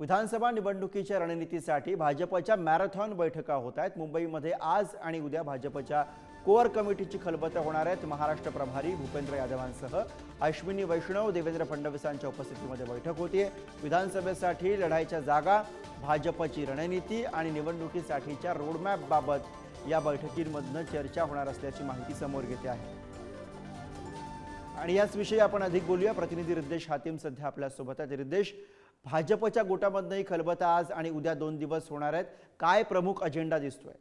विधानसभा निवडणुकीच्या रणनीतीसाठी भाजपच्या मॅरेथॉन बैठका होत आहेत. मुंबईमध्ये आज आणि उद्या भाजपच्या कोअर कमिटीची खलबतं होणार आहेत. महाराष्ट्र प्रभारी भूपेंद्र यादवांसह अश्विनी वैष्णव देवेंद्र फडणवीसांच्या उपस्थितीमध्ये बैठक होतीये. विधानसभेसाठी लढाईच्या जागा भाजपची रणनीती आणि निवडणुकीसाठीच्या रोडमॅपबाबत या बैठकींमधनं चर्चा होणार असल्याची माहिती समोर येते आहे. आणि याच विषयी आपण अधिक बोलूया. प्रतिनिधी रिद्देश हातीम सध्या आपल्यासोबत आहेत. रिद्देश भाजपच्या गोटामधनंही खलबता आज आणि उद्या दोन दिवस होणार आहेत. काय प्रमुख अजेंडा दिसतोय?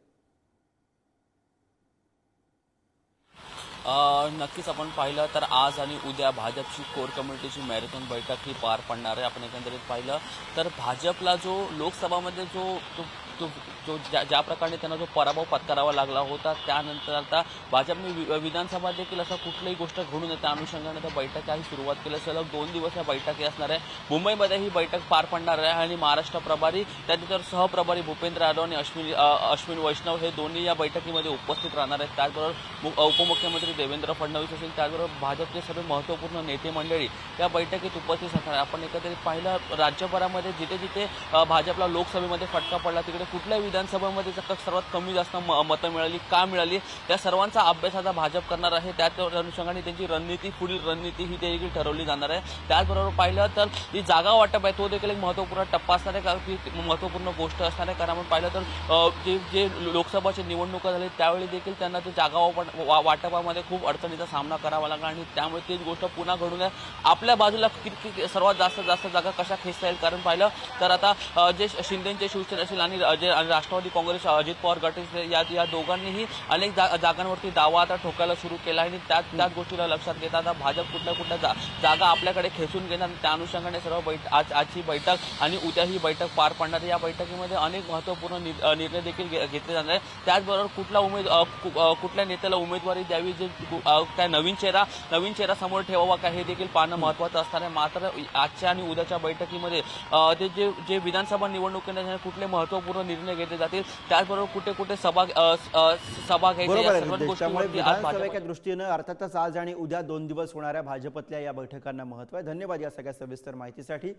नक्कीच आपण पाहिलं तर आज आणि उद्या भाजपची कोर कमिटीची मॅरेथॉन बैठक ही पार पडणार आहे. आपण एकंदरीत पाहिलं तर भाजपला जो लोकसभामध्ये जो तो तो जो ज्या ज्या प्रकारे त्यांना जो पराभव पत्करावा लागला होता त्यानंतर आता भाजपने वि- विधानसभा देखील असं कुठलीही गोष्ट घडून त्या अनुषंगाने त्या बैठकाही सुरुवात केली. सलग दोन दिवस या बैठकी असणार आहे. मुंबईमध्ये ही बैठक पार पडणार आहे आणि महाराष्ट्र प्रभारी त्यानंतर सहप्रभारी भूपेंद्र यादव आणि अश्विनी अश्विन वैष्णव हे दोन्ही या बैठकीमध्ये उपस्थित राहणार आहेत. त्याचबरोबर मु- उपमुख्यमंत्री देवेंद्र फडणवीस असेल त्याचबरोबर भाजपचे सर्व महत्त्वपूर्ण नेते मंडळी या बैठकीत उपस्थित असणार आहे आपण एकत्रित पाहिलं राज्यभरामध्ये जिथे जिथे भाजपला लोकसभेमध्ये फटका पडला तिकडे कुठल्याही विधानसभेमध्ये जर सर्वात कमी जास्त म- मतं मिळाली का मिळाली? त्या सर्वांचा अभ्यास आता भाजप करणार आहे. त्याच अनुषंगाने त्यांची रणनीती पुढील रणनीती ही देखील ठरवली जाणार आहे. त्याचबरोबर पाहिलं तर जी जागा वाटप आहे तो देखील एक महत्त्वपूर्ण टप्पा असणार आहे कारण ती महत्त्वपूर्ण गोष्ट असणार आहे. कारण आपण पाहिलं तर जे जे लोकसभाची निवडणुका झाली त्यावेळी देखील त्यांना ते जागा वा- वाटपामध्ये खूप अडचणीचा सामना करावा लागला आणि त्यामुळे तीच गोष्ट पुन्हा घडून आहे. आपल्या बाजूला किती सर्वात जास्त जास्त जागा कशा खेचता येईल? कारण पाहिलं तर आता जे शिंदेचे शिवसेना असेल आणि जे आणि राष्ट्रवादी काँग्रेस अजित पवार गट या या दोघांनीही अनेक जा जागांवरती दावा आता ठोकायला सुरू केला आहे. आणि त्याच त्याच गोष्टीला लक्षात घेता आता भाजप कुठल्या कुठल्या जा जागा आपल्याकडे खेचून घेणार त्या अनुषंगाने सर्व बैठ आज आजची बैठक आणि उद्या ही बैठक पार पडणार. या बैठकीमध्ये अनेक महत्त्वपूर्ण निर्णय देखील घेतले जाणार आहे त्याचबरोबर कुठला उमेद कुठल्या नेत्याला उमेदवारी द्यावी जे काय नवीन चेहरा नवीन चेहरा समोर ठेवावा का हे देखील पाहणं महत्त्वाचं असणार आहे. मात्र आजच्या आणि उद्याच्या बैठकीमध्ये ते जे जे विधानसभा निवडणुकीने कुठले महत्त्वपूर्ण निर्णय घेतले जातील. त्याचबरोबर कुठे कुठे सभा सभा घ्यायची बरोबर या आहे सर्व रिद्देश त्यामुळे गोष्टीवरती आज भाजप विधानसभेच्या दृष्टीनं अर्थातच आज आणि उद्या दोन दिवस होणाऱ्या भाजपतल्या या बैठकांना महत्त्व आहे. धन्यवाद या सगळ्या सविस्तर माहितीसाठी.